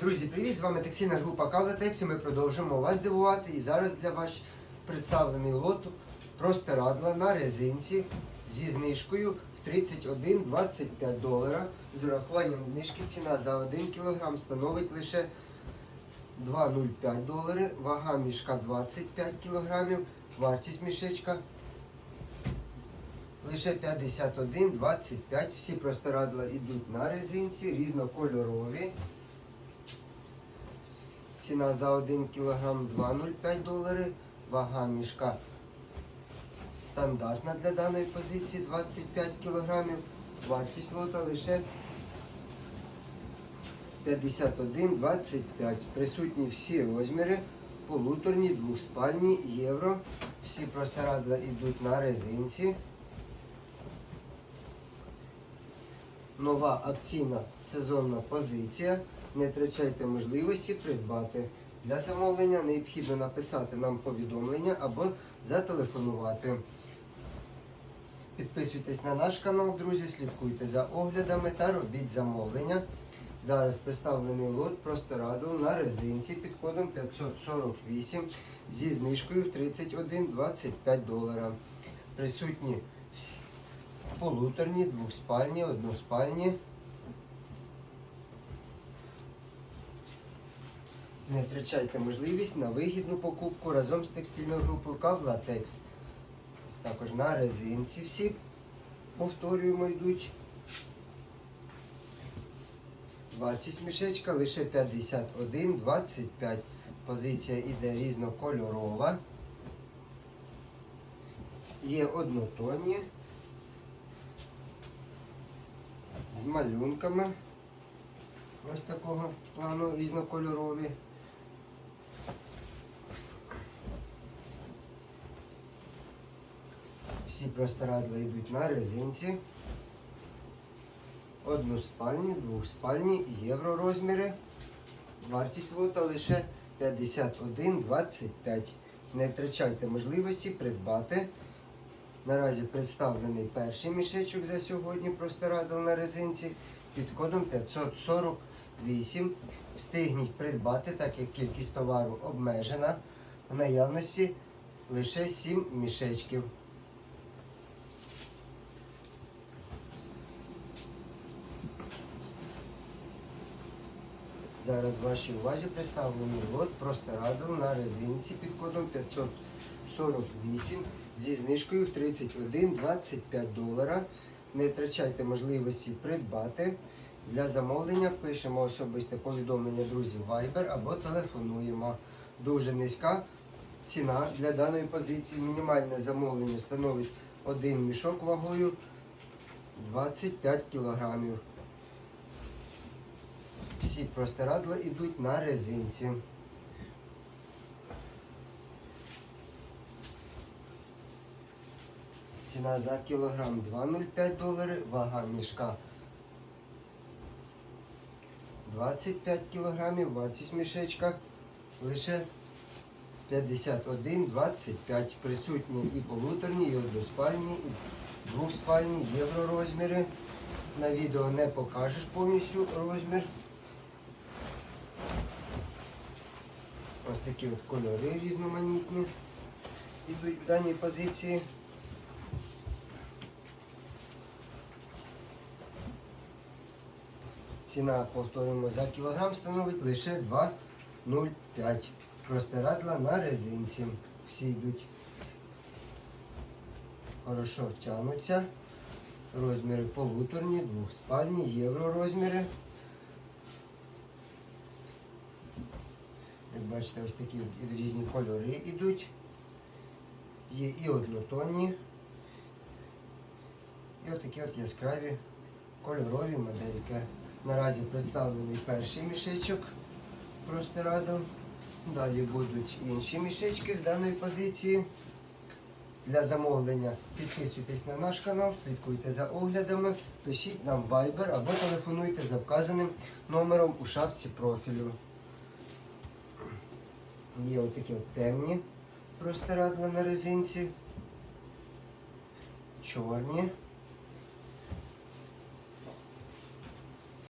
Друзі, привіт! З вами текстильна група Кавлатекс і ми продовжуємо вас дивувати. І зараз для вас представлений лот простирадла на резинці зі знижкою в 31,25 долара. З урахуванням знижки ціна за 1 кг становить лише 2,05 долари, вага мішка 25 кг, вартість мішечка лише 51,25. Всі простирадла йдуть на резинці, різнокольорові. Ціна за 1 кг 2,05 долари. Вага мішка стандартна для даної позиції 25 кг. Вартість лота лише 51,25. Присутні всі розміри, полуторні, двохспальні, євро. Всі простирадла йдуть на резинці. Нова акційна сезонна позиція. Не втрачайте можливості придбати. Для замовлення необхідно написати нам повідомлення або зателефонувати. Підписуйтесь на наш канал, друзі, слідкуйте за оглядами та робіть замовлення. Зараз представлений лот простирадл на резинці під кодом 548 зі знижкою 31,25 долара. Присутні всі полуторні, двохспальні, односпальні. Не втрачайте можливість на вигідну покупку разом з текстильною групою Кавлатекс. Ось також на резинці всі повторюємо йдуть. Вартість мішечка лише 51,25. Позиція іде різнокольорова. Є однотонні. З малюнками. Ось такого плану різнокольорові. Всі простирадла йдуть на резинці. Односпальні, двохспальні, євро розміри. Вартість лота лише 51,25. Не втрачайте можливості придбати. Наразі представлений перший мішечок за сьогодні простирадл на резинці під кодом 548. Встигніть придбати, так як кількість товару обмежена. В наявності лише 7 мішечків. Зараз вашій увазі представлений лот простирадл на резинці під кодом 548 зі знижкою в 31,25 долара. Не втрачайте можливості придбати. Для замовлення пишемо особисте повідомлення друзів Viber або телефонуємо. Дуже низька ціна для даної позиції. Мінімальне замовлення становить один мішок вагою 25 кілограмів. Всі простирадла йдуть на резинці. Ціна за кілограм 2,05 долари, вага мішка 25 кілограмів, вартість мішечка лише 51,25. Присутні і полуторні, і односпальні, і двохспальні, євро розміри. На відео не покажеш повністю розмір. Ось такі от кольори різноманітні йдуть в даній позиції. Ціна, повторюємо, за кілограм становить лише 2,05. Простирадла на резинці. Всі йдуть хорошо тягнуться. Розміри полуторні, двохспальні, євро розміри. Як бачите, ось такі різні кольори йдуть. Є і однотонні, і отакі от яскраві кольорові модельки. Наразі представлений перший мішечок простирадл. Далі будуть інші мішечки з даної позиції. Для замовлення підписуйтесь на наш канал, слідкуйте за оглядами, пишіть нам Viber або телефонуйте за вказаним номером у шапці профілю. Є отакі от темні простирадла на резинці, чорні.